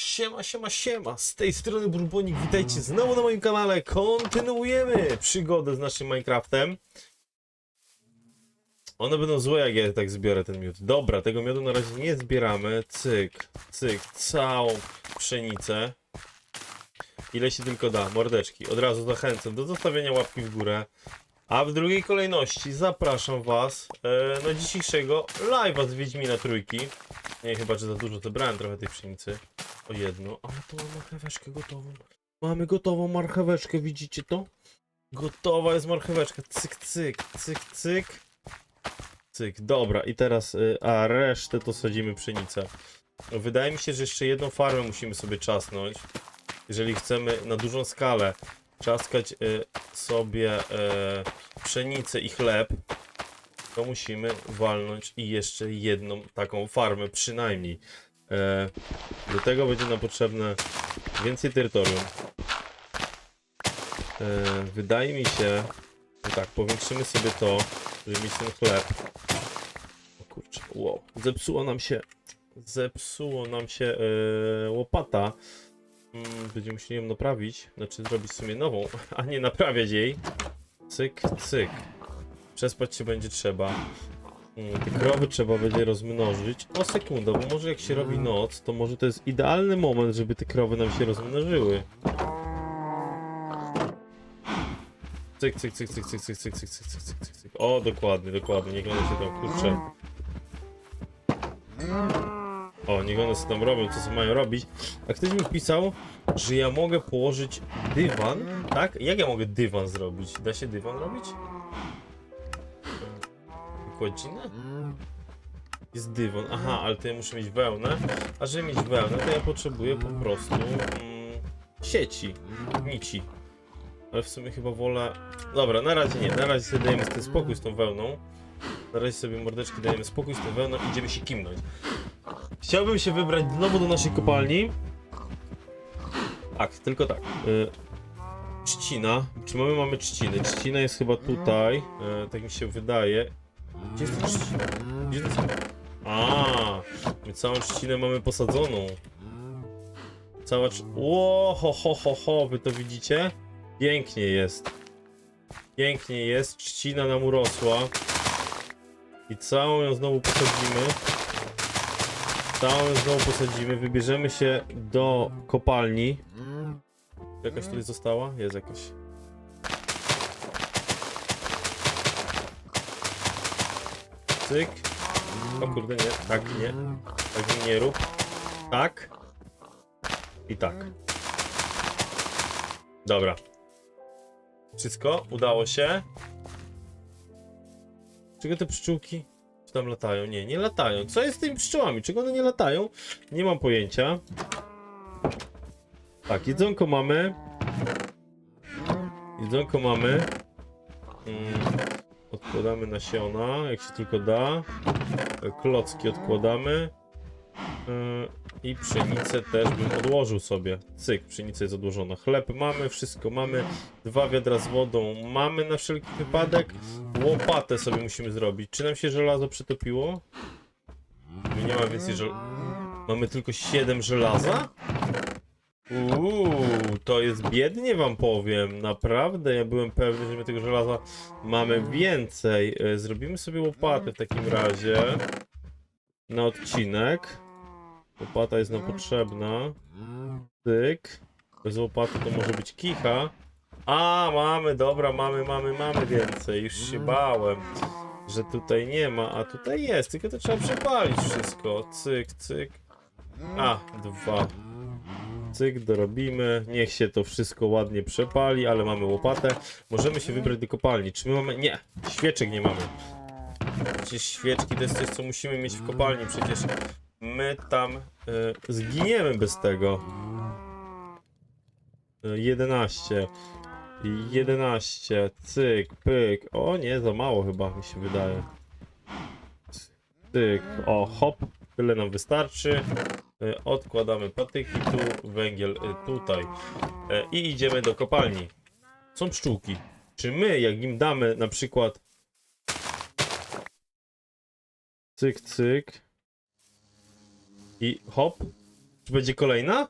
Siema, siema, siema, z tej strony Burbonik, witajcie znowu na moim kanale, kontynuujemy przygodę z naszym Minecraftem. One będą złe, jak ja tak zbiorę ten miód. Dobra, tego miodu na razie nie zbieramy, cyk, cyk, całą pszenicę. Ile się tylko da, mordeczki. Od razu zachęcam do zostawienia łapki w górę. A w drugiej kolejności zapraszam was e, na dzisiejszego live'a z Wiedźmina Trójki. Nie, chyba, że za dużo zebrałem trochę tej pszenicy. O jedno, ale to mam marcheweczkę gotową. Mamy gotową marcheweczkę, widzicie to? Gotowa jest marcheweczka. Cyk, cyk, cyk, cyk. Cyk, dobra. I teraz, y, a resztę to sadzimy pszenicę. Wydaje mi się, że jeszcze jedną farmę musimy sobie czasnąć. Jeżeli chcemy na dużą skalę czaskać y, sobie y, pszenicę i chleb, to musimy walnąć i jeszcze jedną taką farmę przynajmniej. E, do tego będzie nam potrzebne więcej terytorium. E, wydaje mi się, że tak, powiększymy sobie to, żeby mieć ten chleb. O kurczę, wow, zepsuło nam się, zepsuło nam się e, łopata. Mm, Będziemy musieli ją naprawić, znaczy zrobić sobie nową, a nie naprawiać jej. Cyk, cyk. Przespać się będzie trzeba. Mm, Te krowy trzeba będzie rozmnożyć. O sekundę, bo może jak się robi noc, to może to jest idealny moment, żeby te krowy nam się rozmnożyły. Cyk, cyk, cyk, cyk, cyk, cyk, cyk, cyk, cyk, cyk, cyk, cyk, cyk. O, dokładnie, dokładnie, niech one się tam, kurczę. O, niech one sobie tam robią, co sobie mają robić. A ktoś mi pisał, że ja mogę położyć dywan, tak? Jak ja mogę dywan zrobić? Da się dywan robić? Godzinę? Jest dywan. Aha, ale to ja muszę mieć wełnę. A żeby mieć wełnę, to ja potrzebuję po prostu mm, sieci, nici. Ale w sumie chyba wolę... Dobra, na razie nie. Na razie sobie dajemy spokój z tą wełną. Na razie sobie mordeczki dajemy spokój z tą wełną i idziemy się kimnąć. Chciałbym się wybrać znowu do naszej kopalni. Tak, tylko tak. Y trzcina. Czy mamy, mamy trzciny? Trzcina jest chyba tutaj. E, tak mi się wydaje. Gdzie jest trzcina? Gdzie jest? A, my całą trzcinę mamy posadzoną. Cała trz... Ło, ho, ho, ho, ho, wy to widzicie? Pięknie jest. Pięknie jest, trzcina nam urosła. I całą ją znowu posadzimy. Całą ją znowu posadzimy, wybierzemy się do kopalni. Jakaś tutaj została? Jest jakaś. Cyk. O kurde, nie, tak, nie. Tak nie rób. Tak. I tak. Dobra. Wszystko? Udało się. Czego te pszczółki? Czy tam latają? Nie, nie latają. Co jest z tymi pszczołami? Czego one nie latają? Nie mam pojęcia. Tak, jedzonko mamy. Jedzonko mamy. Mm, odkładamy nasiona, jak się tylko da. E, Klocki odkładamy. E, I pszenicę też bym odłożył sobie. Cyk, pszenica jest odłożona. Chleb mamy, wszystko mamy. Dwa wiadra z wodą mamy na wszelki wypadek. Łopatę sobie musimy zrobić. Czy nam się żelazo przetopiło? Nie ma więcej żel... Mamy tylko 7 żelaza? Uuu, to jest biednie wam powiem, naprawdę, ja byłem pewny, że my tego żelaza mamy więcej. E, Zrobimy sobie łopatę w takim razie na odcinek. Łopata jest nam potrzebna. Tyk. Bez łopaty to może być kicha. A, mamy, dobra, mamy, mamy, mamy więcej. Już się bałem, że tutaj nie ma, a tutaj jest, tylko to trzeba przepalić wszystko. Cyk, cyk. A, dwa. Cyk, dorobimy. Niech się to wszystko ładnie przepali, ale mamy łopatę. Możemy się wybrać do kopalni. Czy my mamy... Nie, świeczek nie mamy. Przecież świeczki to jest coś, co musimy mieć w kopalni. Przecież my tam y, zginiemy bez tego. Y, 11. 11. Cyk, pyk. O nie, za mało chyba mi się wydaje. Cyk. O, hop. Tyle nam wystarczy. Y, Odkładamy patyki tu, węgiel tutaj. I idziemy do kopalni. Są pszczółki. Czy my, jak im damy na przykład cyk, cyk i hop, Czy będzie kolejna?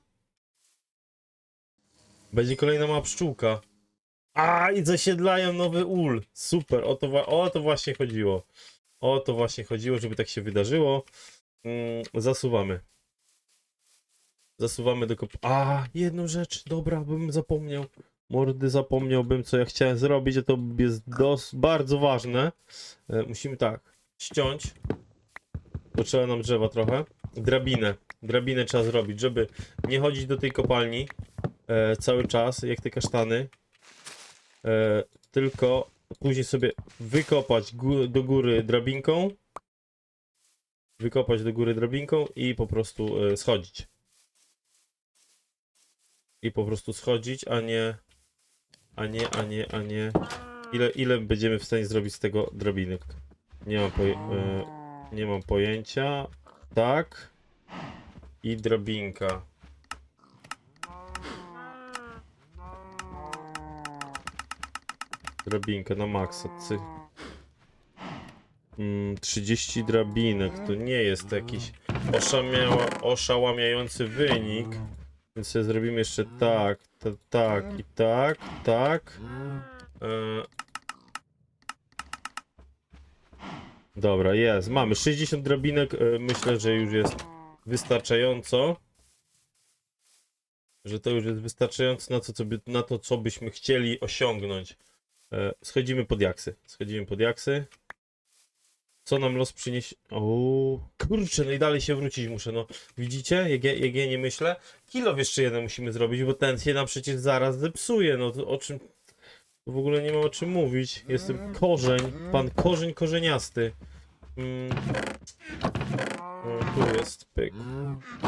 Będzie kolejna mała pszczółka. A, i zasiedlają nowy ul. Super, o to, o to właśnie chodziło. O to właśnie chodziło, żeby tak się wydarzyło. Mm, zasuwamy. Zasuwamy do kop... A, jedną rzecz, dobra, bym zapomniał. Mordy zapomniałbym, co ja chciałem zrobić, a to jest dos bardzo ważne. E, musimy tak, ściąć. Potrzeba nam drzewa trochę. Drabinę. Drabinę trzeba zrobić, żeby nie chodzić do tej kopalni e, cały czas, jak te kasztany. E, tylko później sobie wykopać do góry drabinką. Wykopać do góry drabinką i po prostu e, schodzić. I po prostu schodzić, a nie. A nie, a nie, a nie. Ile, ile będziemy w stanie zrobić z tego drabinek? Nie mam, poje e, nie mam pojęcia. Tak. I drabinka. Drabinka na maksa. Cy. Mm, 30 drabinek. To nie jest jakiś oszamiała, oszałamiający wynik. Więc sobie zrobimy jeszcze tak, ta, tak i tak, tak. E... Dobra, jest. Mamy 60 drabinek. E, myślę, że już jest wystarczająco. Że to już jest wystarczająco na to, co, by, na to, co byśmy chcieli osiągnąć. E, schodzimy pod jaksy. Schodzimy pod jaksy. Co nam los przyniesie? O, kurczę, no i dalej się wrócić muszę, no. Widzicie, jak ja, jak ja nie myślę? Kilo jeszcze jeden musimy zrobić, bo ten się nam przecież zaraz zepsuje, no o czym... W ogóle nie ma o czym mówić. Jestem korzeń, pan korzeń korzeniasty. Mm. O, tu jest pyk.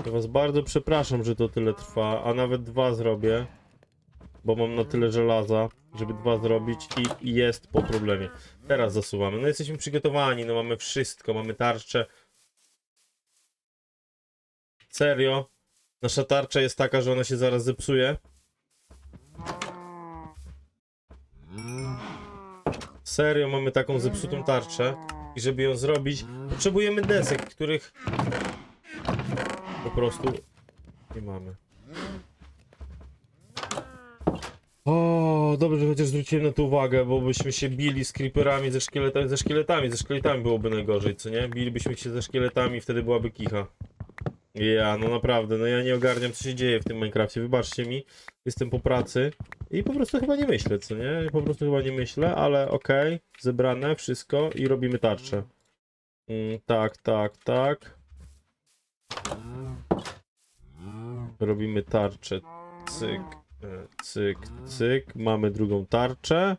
Ja was bardzo przepraszam, że to tyle trwa, a nawet dwa zrobię. Bo mam na tyle żelaza, żeby dwa zrobić i, i jest po problemie. Teraz zasuwamy. No jesteśmy przygotowani, no mamy wszystko, mamy tarczę. Serio? Nasza tarcza jest taka, że ona się zaraz zepsuje. Serio, mamy taką zepsutą tarczę. I żeby ją zrobić, potrzebujemy desek, których po prostu nie mamy. O, dobrze, że chociaż zwróciłem na to uwagę, bo byśmy się bili z creeperami, ze szkieletami, ze szkieletami, ze szkieletami byłoby najgorzej, co nie? Bilibyśmy się ze szkieletami, wtedy byłaby kicha. Ja, no naprawdę, no ja nie ogarniam, co się dzieje w tym Minecrafcie, wybaczcie mi, jestem po pracy i po prostu chyba nie myślę, co nie? Po prostu chyba nie myślę, ale okej, zebrane, wszystko i robimy tarczę. Mm, tak, tak, tak. Robimy tarczę, cyk. E, Cyk, cyk. Mamy drugą tarczę.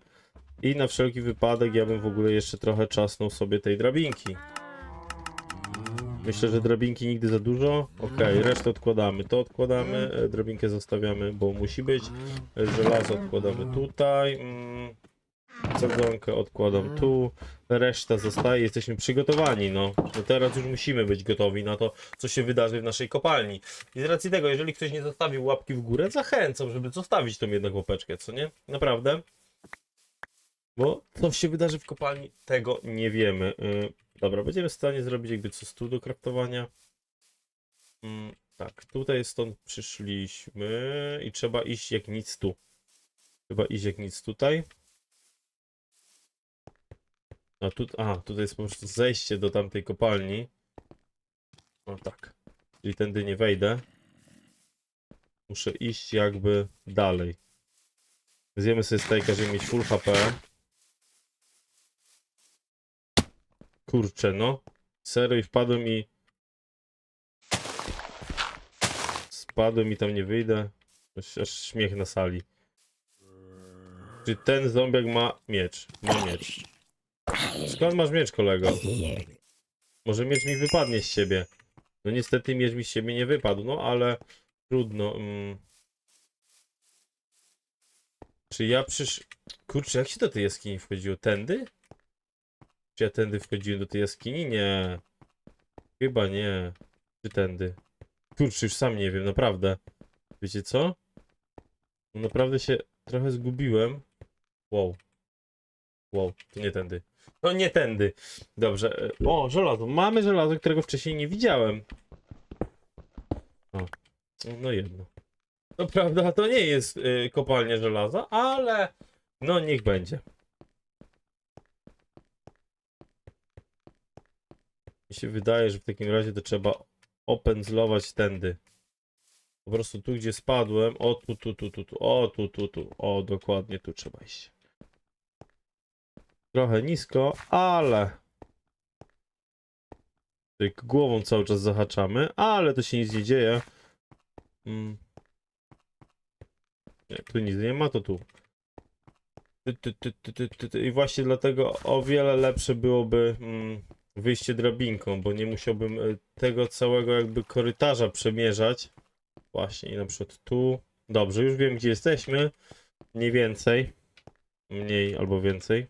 I na wszelki wypadek ja bym w ogóle jeszcze trochę czasnął sobie tej drabinki. Myślę, że drabinki nigdy za dużo. Okej, resztę odkładamy. To odkładamy, e, drabinkę zostawiamy, bo musi być. E, Żelazo odkładamy tutaj. Mm, odkładam tu. Reszta zostaje. Jesteśmy przygotowani. No. no teraz już musimy być gotowi na to, co się wydarzy w naszej kopalni. I z racji tego, jeżeli ktoś nie zostawił łapki w górę, zachęcam, żeby zostawić tą jedną łapeczkę, co nie? Naprawdę. Bo co się wydarzy w kopalni, tego nie wiemy. Yy, dobra, będziemy w stanie zrobić jakby co stół do kraftowania. Mm, tak, tutaj stąd przyszliśmy i trzeba iść jak nic tu. Trzeba iść jak nic tutaj. A tu, a, tutaj jest po prostu zejście do tamtej kopalni. O tak. Czyli tędy nie wejdę. Muszę iść jakby dalej. Zjemy sobie stejka, żeby mieć full HP. Kurczę, no. Serio i wpadłem i... Spadłem i tam nie wyjdę. Aż, aż śmiech na sali. Czy ten zombiak ma miecz? Ma miecz. Skąd masz miecz, kolego? Może miecz mi wypadnie z siebie. No niestety miecz mi z siebie nie wypadł, no ale trudno. Mm. Czy ja przysz... Kurczę, jak się do tej jaskini wchodziło? Tędy? Czy ja tędy wchodziłem do tej jaskini? Nie. Chyba nie. Czy tędy? Kurczę, już sam nie wiem, naprawdę. Wiecie co? No naprawdę się trochę zgubiłem. Wow. Wow, to nie tędy. No nie tędy. Dobrze. e, O, żelazo. Mamy żelazo, którego wcześniej nie widziałem. O. No jedno. To prawda, to nie jest y, kopalnia żelaza, ale no niech będzie. Mi się wydaje, że w takim razie to trzeba opędzlować tędy. Po prostu tu, gdzie spadłem, o tu, tu, tu, tu, tu, o tu, tu, tu, o dokładnie tu trzeba iść. Trochę nisko, ale... Tak głową cały czas zahaczamy, ale to się nic nie dzieje. Mm. Nie, tu nic nie ma, to tu. Ty, ty, ty, ty, ty, ty, ty. I właśnie dlatego o wiele lepsze byłoby mm, wyjście drabinką, bo nie musiałbym y, tego całego jakby korytarza przemierzać. Właśnie, i na przykład tu. Dobrze, już wiem gdzie jesteśmy. Mniej więcej. Mniej albo więcej.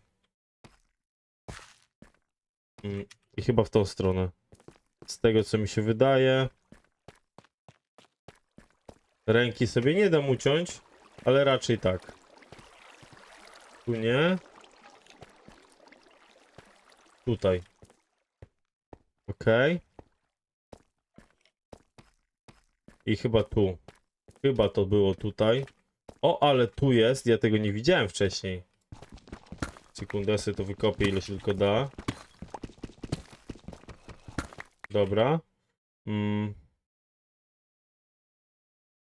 Mm, I chyba w tą stronę. Z tego co mi się wydaje. Ręki sobie nie dam uciąć, ale raczej tak. Tu nie. Tutaj. Okej. I chyba tu. Chyba to było tutaj. O, ale tu jest. Ja tego nie widziałem wcześniej. Sekundę sobie to wykopię ile się tylko da. Dobra. Mm.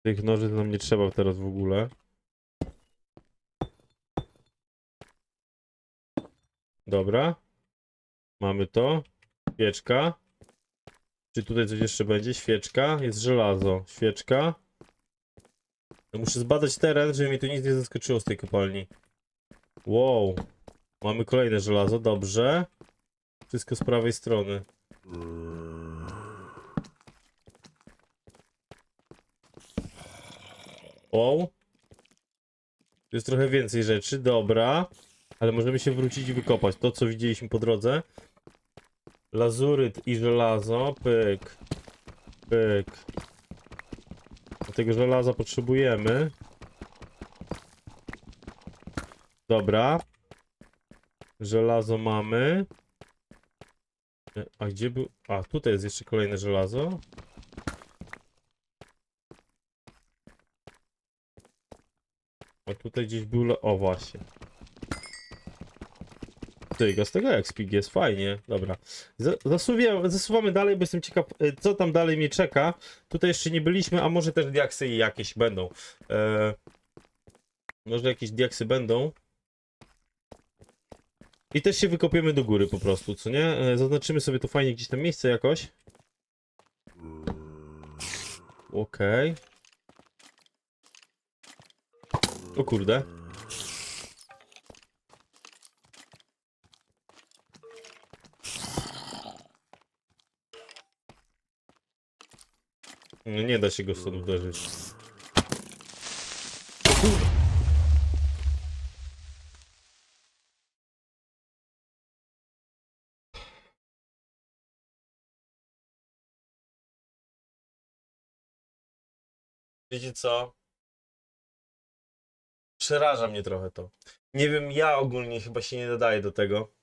Tych noży nam nie trzeba teraz w ogóle. Dobra. Mamy to. Świeczka. Czy tutaj coś jeszcze będzie? Świeczka. Jest żelazo. Świeczka. Muszę zbadać teren, żeby mi tu nic nie zaskoczyło z tej kopalni. Wow. Mamy kolejne żelazo. Dobrze. Wszystko z prawej strony. Wow. Tu jest trochę więcej rzeczy, dobra. Ale możemy się wrócić i wykopać to, co widzieliśmy po drodze. Lazuryt i żelazo. Pyk. Pyk. Do tego żelaza potrzebujemy. Dobra. Żelazo mamy. A gdzie był? A, tutaj jest jeszcze kolejne żelazo. A tutaj gdzieś był... le- O, właśnie. Ty, z tego expik jest, fajnie. Dobra. Za- Zasuwię, zasuwamy dalej, bo jestem ciekaw, e, co tam dalej mnie czeka. Tutaj jeszcze nie byliśmy, a może też diaksy jakieś będą. E, może jakieś diaksy będą. I też się wykopiemy do góry po prostu, co nie? E, zaznaczymy sobie tu fajnie gdzieś tam miejsce jakoś. Okej. O kurde. No nie da się go stąd uderzyć. Wiecie co? Przeraża mnie trochę to. Nie wiem, ja ogólnie chyba się nie nadaję do tego.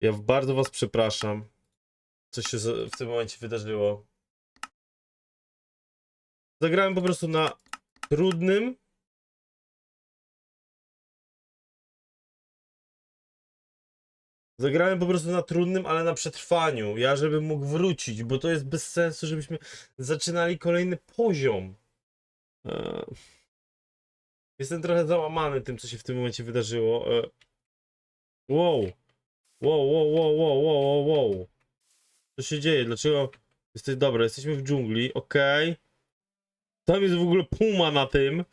Ja bardzo was przepraszam, co się w tym momencie wydarzyło. Zagrałem po prostu na trudnym. Zagrałem po prostu na trudnym, ale na przetrwaniu. Ja, żebym mógł wrócić, bo to jest bez sensu, żebyśmy zaczynali kolejny poziom. Eee, Jestem trochę załamany tym, co się w tym momencie wydarzyło. Wow. Wow, wow, wow, wow, wow, wow, wow. Co się dzieje? Dlaczego? Jesteś dobra, jesteśmy w dżungli, okej. Tam jest w ogóle puma na tym.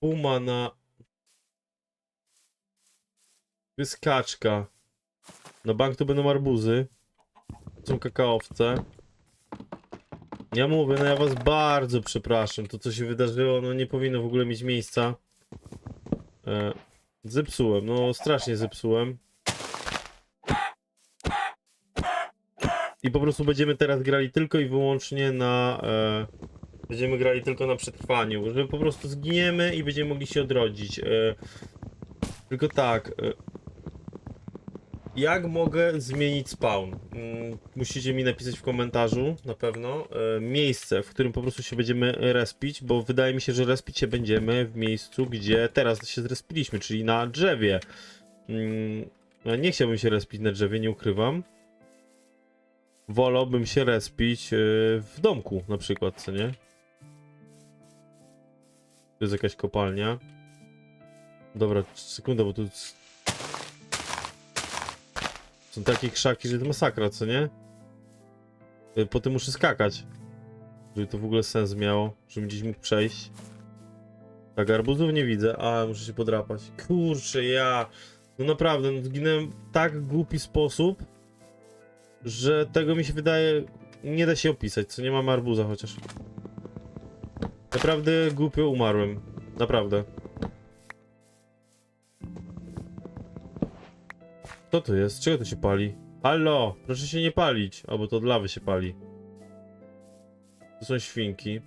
Puma na... Tu jest kaczka. Na bank to będą arbuzy. Są kakaowce. Ja mówię, no ja was bardzo przepraszam. To co się wydarzyło, no nie powinno w ogóle mieć miejsca. E, zepsułem, no strasznie zepsułem. I po prostu będziemy teraz grali tylko i wyłącznie na. E, będziemy grali tylko na przetrwaniu. Że po prostu zginiemy i będziemy mogli się odrodzić. E, tylko tak. E, Jak mogę zmienić spawn? Mm, Musicie mi napisać w komentarzu na pewno e, miejsce, w którym po prostu się będziemy respić, bo wydaje mi się, że respić się będziemy w miejscu, gdzie teraz się zrespiliśmy, czyli na drzewie. Mm, ja Nie chciałbym się respić na drzewie, nie ukrywam. Wolałbym się respić e, w domku na przykład, co nie? To jest jakaś kopalnia. Dobra, sekunda, bo tu są takie krzaki, że to masakra, co nie? Y, Potem muszę skakać. Żeby to w ogóle sens miało, żebym gdzieś mógł przejść. Tak, arbuzów nie widzę, a muszę się podrapać. Kurczę, ja... No naprawdę, no, zginąłem w tak głupi sposób, że tego mi się wydaje... Nie da się opisać, co nie mam arbuza chociaż. Naprawdę głupio umarłem. Naprawdę. Co to jest? Czego to się pali? Halo! Proszę się nie palić. Albo to od lawy się pali. To są świnki.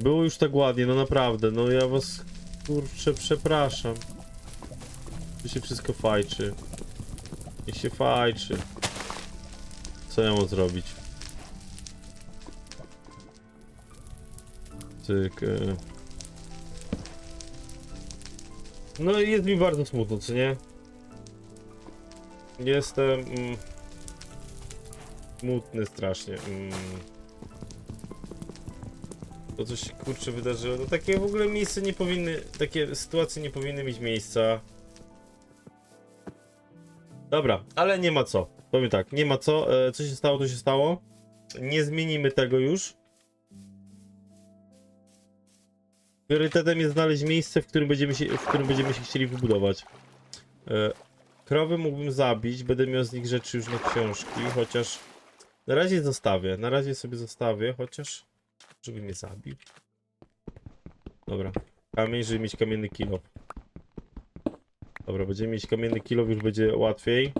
Było już tak ładnie, no naprawdę. No ja was kurczę przepraszam. Tu się wszystko fajczy. I się fajczy. Co ja mam zrobić? Cyk. e. No i jest mi bardzo smutno, co nie? Jestem mm, smutny strasznie. Mm. To coś się kurczę wydarzyło. No takie w ogóle miejsce nie powinny, takie sytuacje nie powinny mieć miejsca. Dobra, ale nie ma co. Powiem tak, nie ma co. E, co się stało, to się stało. Nie zmienimy tego już. Priorytetem jest znaleźć miejsce, w którym będziemy się, w którym będziemy się chcieli wybudować. E, krowy mógłbym zabić, będę miał z nich rzeczy już na książki, chociaż na razie zostawię, na razie sobie zostawię, chociaż żeby mnie zabił. Dobra, kamień, żeby mieć kamienny kilo. Dobra, będziemy mieć kamienny kilo, już będzie łatwiej.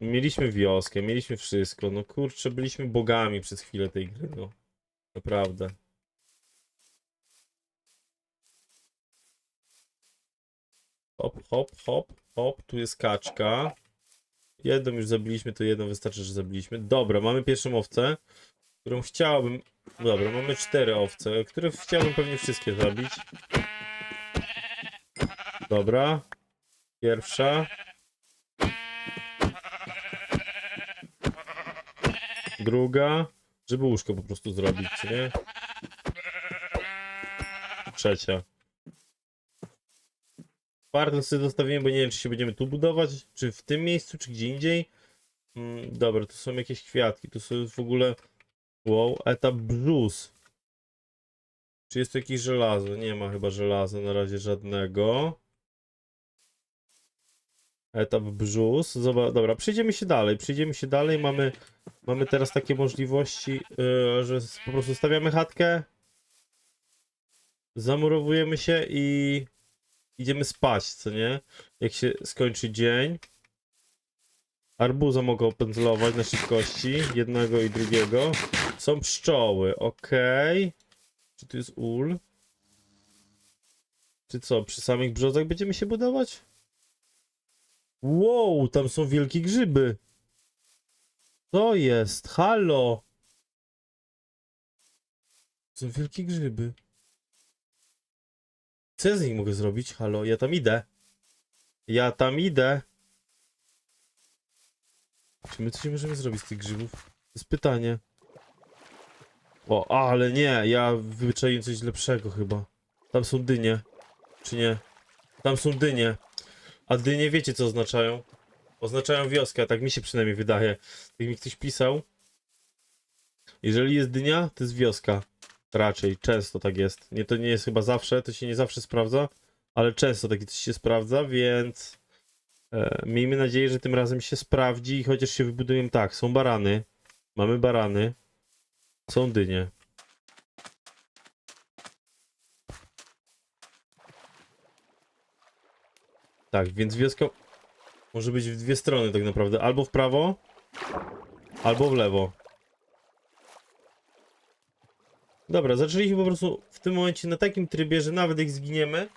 Mieliśmy wioskę, mieliśmy wszystko, no kurczę, byliśmy bogami przez chwilę tej gry, no. Naprawdę. Hop, hop, hop, hop, tu jest kaczka. Jedną już zabiliśmy, to jedną wystarczy, że zabiliśmy. Dobra, mamy pierwszą owcę, którą chciałbym... Dobra, mamy cztery owce, które chciałbym pewnie wszystkie zabić. Dobra. Pierwsza. Druga. Żeby łóżko po prostu zrobić, nie? Trzecia. Czwartą sobie zostawiłem, bo nie wiem, czy się będziemy tu budować, czy w tym miejscu, czy gdzie indziej. Mm, dobra, tu są jakieś kwiatki, tu są w ogóle... Wow, etap brzus. Czy jest tu jakieś żelazo? Nie ma chyba żelaza na razie żadnego. Etap brzus. Zobacz, dobra, przejdziemy się dalej, przejdziemy się dalej. Mamy, mamy teraz takie możliwości, yy, że po prostu stawiamy chatkę, zamurowujemy się i idziemy spać, co nie? Jak się skończy dzień. Arbuza mogę opędzlować na szybkości, jednego i drugiego. Są pszczoły, okej. Czy tu jest ul? Czy co, przy samych brzozach będziemy się budować? Wow, tam są wielkie grzyby. Co jest? Halo! Są wielkie grzyby. Co ja z nich mogę zrobić? Halo, ja tam idę. Ja tam idę. Czy my coś możemy zrobić z tych grzybów? To jest pytanie. O, ale nie, ja wyczaiłem coś lepszego chyba. Tam są dynie. Czy nie? Tam są dynie. A dynie wiecie co oznaczają? Oznaczają wioskę, tak mi się przynajmniej wydaje. Jak mi ktoś pisał. Jeżeli jest dynia, to jest wioska. Raczej, często tak jest. Nie, to nie jest chyba zawsze, to się nie zawsze sprawdza, ale często takie coś się sprawdza, więc e, miejmy nadzieję, że tym razem się sprawdzi i chociaż się wybudujemy tak, są barany, mamy barany, są dynie. Tak, więc wioska może być w dwie strony tak naprawdę, albo w prawo, albo w lewo. Dobra, zaczęliśmy po prostu w tym momencie na takim trybie, że nawet jak zginiemy,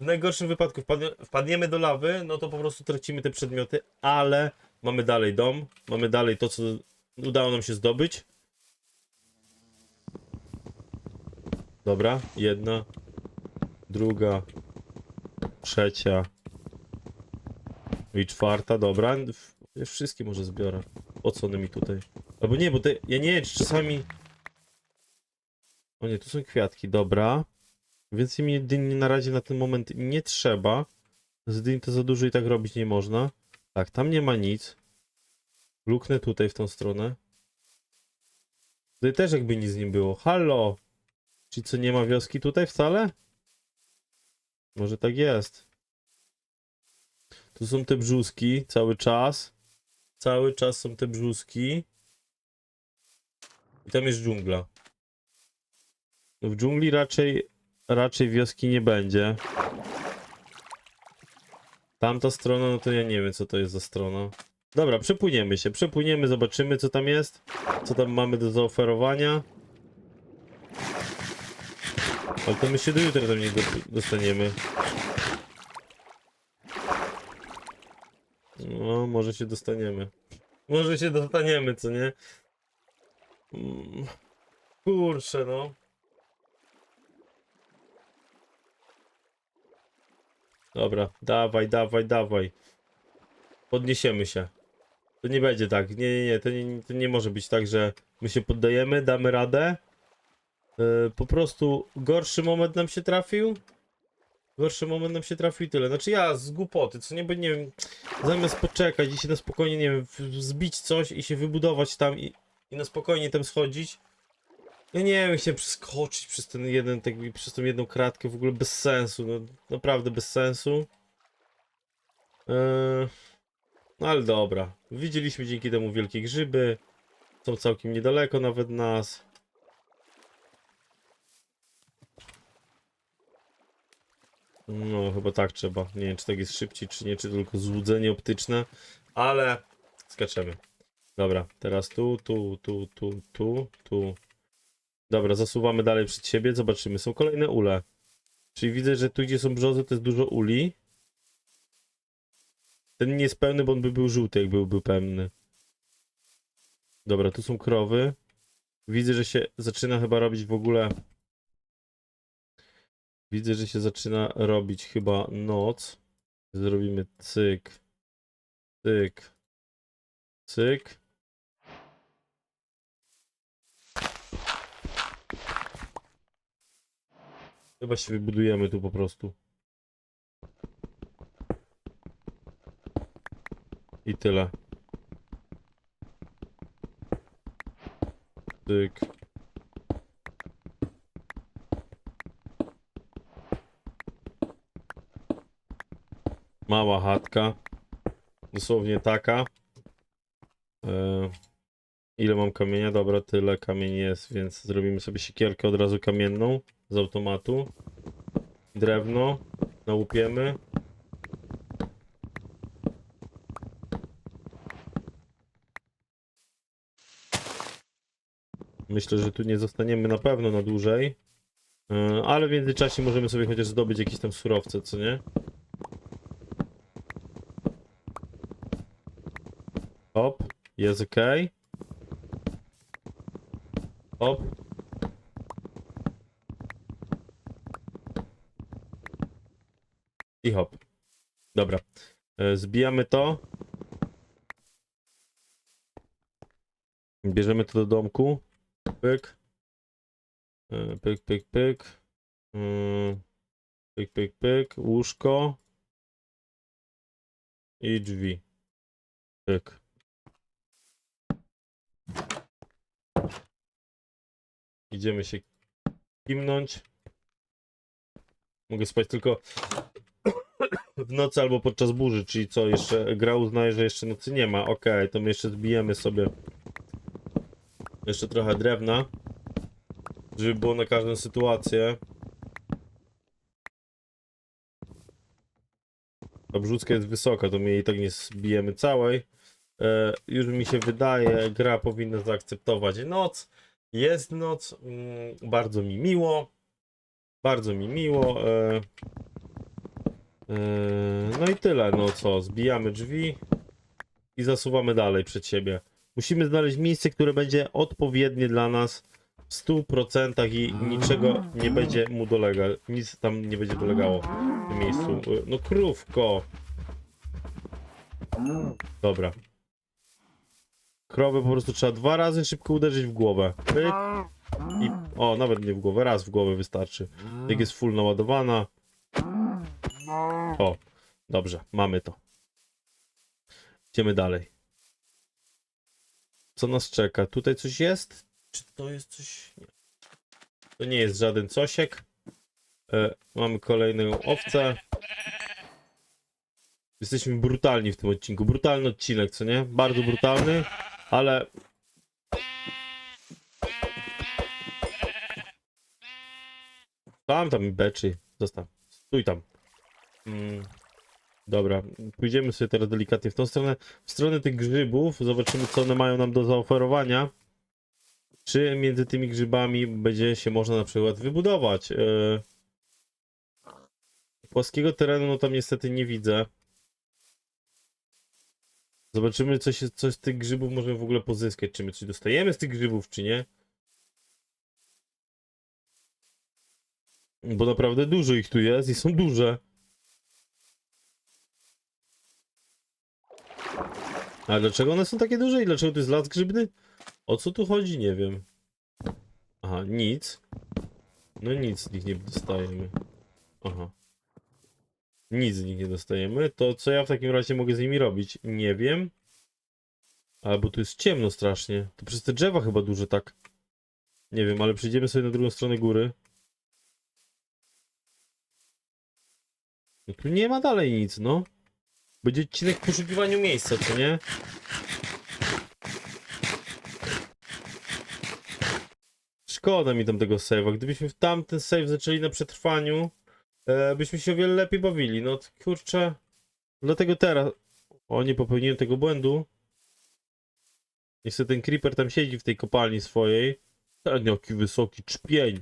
W najgorszym wypadku wpadnie, wpadniemy do lawy, no to po prostu tracimy te przedmioty, ale mamy dalej dom, mamy dalej to, co udało nam się zdobyć. Dobra, jedna, druga, trzecia i czwarta, dobra. W- Wszystkie może zbiorę. Po co one mi tutaj? Albo nie, bo te, ja nie wiem, czy czasami... O nie, tu są kwiatki, dobra. Więcej mi dyni na razie na ten moment nie trzeba. Z dyni to za dużo i tak robić nie można. Tak, tam nie ma nic. Luknę tutaj w tą stronę. Tutaj też jakby nic nie było. Halo! Czy co, nie ma wioski tutaj wcale? Może tak jest. Tu są te brzuski cały czas. Cały czas są te brzuski. I tam jest dżungla. No w dżungli raczej, raczej wioski nie będzie. Tamta strona, no to ja nie wiem co to jest za strona. Dobra, przepłyniemy się, przepłyniemy, zobaczymy co tam jest. Co tam mamy do zaoferowania. Ale to my się do jutra tam nie do, dostaniemy. No, może się dostaniemy. Może się dostaniemy, co nie? Mm, Kurczę, no. Dobra, dawaj, dawaj, dawaj. Podniesiemy się. To nie będzie tak. Nie, nie, nie. To nie, to nie może być tak, że my się poddajemy, damy radę. Yy, po prostu gorszy moment nam się trafił. Gorszy moment nam się trafił tyle. Znaczy ja z głupoty, co nie, bo nie wiem, zamiast poczekać i się na spokojnie, nie wiem, zbić coś i się wybudować tam i, i na spokojnie tam schodzić. Ja nie wiem, chciałem przeskoczyć przez ten jeden, tak, przez tą jedną kratkę, w ogóle bez sensu, no naprawdę bez sensu. Eee, no ale dobra, widzieliśmy dzięki temu wielkie grzyby, są całkiem niedaleko nawet nas. No, chyba tak trzeba. Nie wiem, czy tak jest szybciej, czy nie, czy tylko złudzenie optyczne, ale skaczemy. Dobra, teraz tu, tu, tu, tu, tu, tu. Dobra, zasuwamy dalej przed siebie, zobaczymy. Są kolejne ule. Czyli widzę, że tu, gdzie są brzozy, to jest dużo uli. Ten nie jest pełny, bo on by był żółty, jak byłby pełny. Dobra, tu są krowy. Widzę, że się zaczyna chyba robić w ogóle Widzę, że się zaczyna robić chyba noc. Zrobimy cyk, cyk, cyk. Chyba się wybudujemy tu po prostu. I tyle. Cyk. Mała chatka. Dosłownie taka. E, ile mam kamienia? Dobra, tyle kamień jest, więc zrobimy sobie siekierkę od razu kamienną z automatu. Drewno. Nałupiemy. Myślę, że tu nie zostaniemy na pewno na dłużej. E, ale w międzyczasie możemy sobie chociaż zdobyć jakieś tam surowce, co nie? Hop, jest ok. Hop. I hop. Dobra. E, Zbijamy to. Bierzemy to do domku. Pyk. E, Pyk, pyk, pyk. Mm, Pyk, pyk, pyk. Łóżko. I drzwi. Pyk. Idziemy się kimnąć. Mogę spać tylko w nocy albo podczas burzy, czyli co, jeszcze gra uznaje, że jeszcze nocy nie ma. Okej, to my jeszcze zbijemy sobie jeszcze trochę drewna, żeby było na każdą sytuację. Ta brzucka jest wysoka, to my jej tak nie zbijemy całej. E, już mi się wydaje, gra powinna zaakceptować noc. Jest noc, mm, bardzo mi miło. Bardzo mi miło. E, Yy, no i tyle, no co, zbijamy drzwi i zasuwamy dalej przed siebie. Musimy znaleźć miejsce, które będzie odpowiednie dla nas w 100% i niczego nie będzie mu dolegać. Nic tam nie będzie dolegało w tym miejscu. No krówko. Dobra. Krowę po prostu trzeba dwa razy szybko uderzyć w głowę. Pyk. I, o, nawet nie w głowę, raz w głowę wystarczy. Jak jest full naładowana. O, dobrze, mamy to. Idziemy dalej. Co nas czeka? Tutaj coś jest? Czy to jest coś? Nie. To nie jest żaden cosiek. E, mamy kolejną owcę. Jesteśmy brutalni w tym odcinku. Brutalny odcinek, co nie? Bardzo brutalny, ale Tam, tam beczy. Zostaw. Stój tam. Mm. Dobra, pójdziemy sobie teraz delikatnie w tą stronę. W stronę tych grzybów. Zobaczymy, co one mają nam do zaoferowania. Czy między tymi grzybami będzie się można na przykład wybudować. Yy... Płaskiego terenu, no tam niestety nie widzę. Zobaczymy, co, się, z tych grzybów możemy w ogóle pozyskać. Czy my coś dostajemy z tych grzybów, czy nie. Bo naprawdę dużo ich tu jest i są duże. A dlaczego one są takie duże i dlaczego to jest las grzybny? O co tu chodzi? Nie wiem. Aha, nic. No nic z nich nie dostajemy. Aha. Nic z nich nie dostajemy. To co ja w takim razie mogę z nimi robić? Nie wiem. Albo tu jest ciemno strasznie. To przez te drzewa chyba duże tak. Nie wiem, ale przejdziemy sobie na drugą stronę góry. No tu nie ma dalej nic, no. Będzie odcinek w poszukiwaniu miejsca, co nie? Szkoda mi tam tego save'a. Gdybyśmy w tamten save zaczęli na przetrwaniu, e, byśmy się o wiele lepiej bawili. No kurczę. Dlatego teraz. O, nie popełniłem tego błędu. Niestety ten creeper tam siedzi w tej kopalni swojej. Ten jaki wysoki czpień.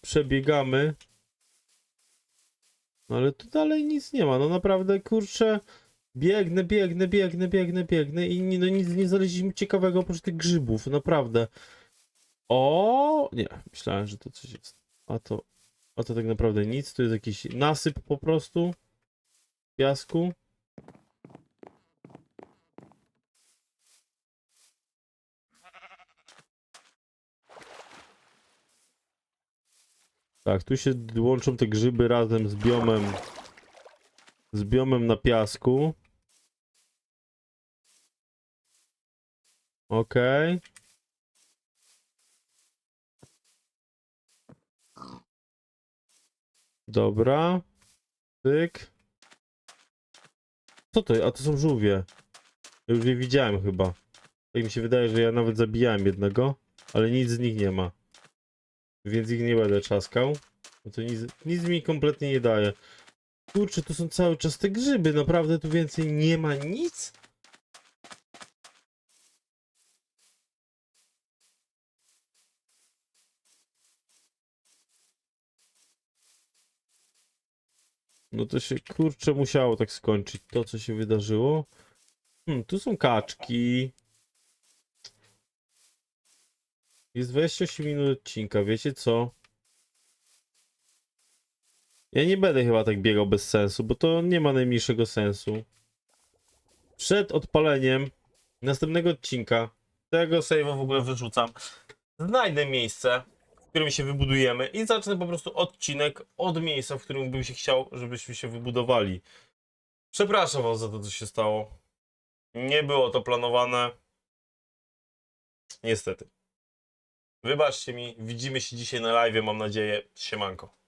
Przebiegamy. No ale tu dalej nic nie ma. No naprawdę, kurczę. Biegnę, biegnę, biegnę, biegnę, biegnę i no nic nie znaleźliśmy ciekawego oprócz tych grzybów. Naprawdę. O, nie, myślałem, że to coś jest. A to, a to tak naprawdę nic. Tu jest jakiś nasyp po prostu. Piasku. Tak, tu się łączą te grzyby razem z biomem. Z biomem na piasku. Okej. Dobra. Tyk. Co to? A to są żółwie. Ja już je widziałem chyba. Tak mi się wydaje, że ja nawet zabijałem jednego, ale nic z nich nie ma. Więc ich nie będę czaskał. Bo to nic, nic mi kompletnie nie daje. Kurczę, tu są cały czas te grzyby. Naprawdę tu więcej nie ma nic? No to się kurczę musiało tak skończyć. To co się wydarzyło. Hmm, tu są kaczki. Jest 28 minut odcinka, wiecie co? Ja nie będę chyba tak biegał bez sensu, bo to nie ma najmniejszego sensu. Przed odpaleniem następnego odcinka, tego save'a w ogóle wyrzucam, znajdę miejsce, którym się wybudujemy i zacznę po prostu odcinek od miejsca, w którym bym się chciał, żebyśmy się wybudowali. Przepraszam was za to, co się stało. Nie było to planowane. Niestety. Wybaczcie mi, widzimy się dzisiaj na live, mam nadzieję. Siemanko.